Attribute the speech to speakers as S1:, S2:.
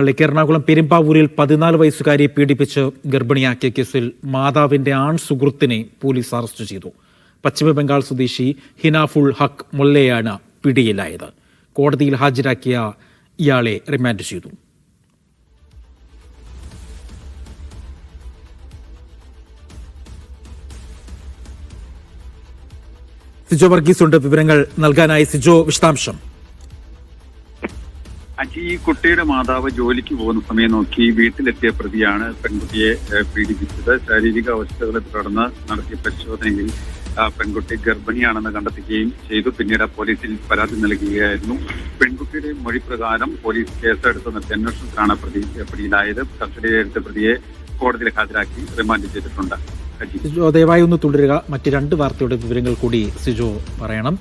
S1: പള്ളിക്ക് എറണാകുളം പെരുമ്പാവൂരിൽ പതിനാല് വയസ്സുകാരിയെ പീഡിപ്പിച്ച് ഗർഭിണിയാക്കിയ കേസിൽ മാതാവിന്റെ ആൺ സുഹൃത്തിനെ പോലീസ് അറസ്റ്റ് ചെയ്തു. പശ്ചിമബംഗാൾ സ്വദേശി ഹിനാഫുൾ ഹക്ക് മൊല്ലയാണ് പിടിയിലായത്. കോടതിയിൽ ഹാജരാക്കിയ ഇയാളെ റിമാൻഡ് ചെയ്തു. സിജോ വർഗീസ് ഉണ്ട് വിവരങ്ങൾ നൽകാനായി സിജോ വിശദാംശം.
S2: അജി ഈ കുട്ടിയുടെ മാതാവ് ജോലിക്ക് പോകുന്ന സമയം നോക്കി വീട്ടിലെത്തിയ പ്രതിയാണ് പെൺകുട്ടിയെ പീഡിപ്പിച്ചത്. ശാരീരിക അവസ്ഥകളെ തുടർന്ന് നടത്തിയ പരിശോധനയിൽ പെൺകുട്ടി ഗർഭിണിയാണെന്ന് കണ്ടെത്തുകയും ചെയ്തു. പിന്നീട് പോലീസിൽ പരാതി നൽകുകയായിരുന്നു. പെൺകുട്ടിയുടെ മൊഴി പ്രകാരം പോലീസ് കേസെടുത്ത് നിർത്തി. അന്വേഷണത്തിലാണ് പ്രതി പിടിയിലായത് കസ്റ്റഡിയിലെടുത്ത പ്രതിയെ കോടതിയിൽ ഹാജരാക്കി റിമാൻഡ് ചെയ്തിട്ടുണ്ട്.
S1: ദയവായി ഒന്ന് തുടരുക. മറ്റ് രണ്ട് വാർത്തയുടെ വിവരങ്ങൾ കൂടി സിജോ പറയണം.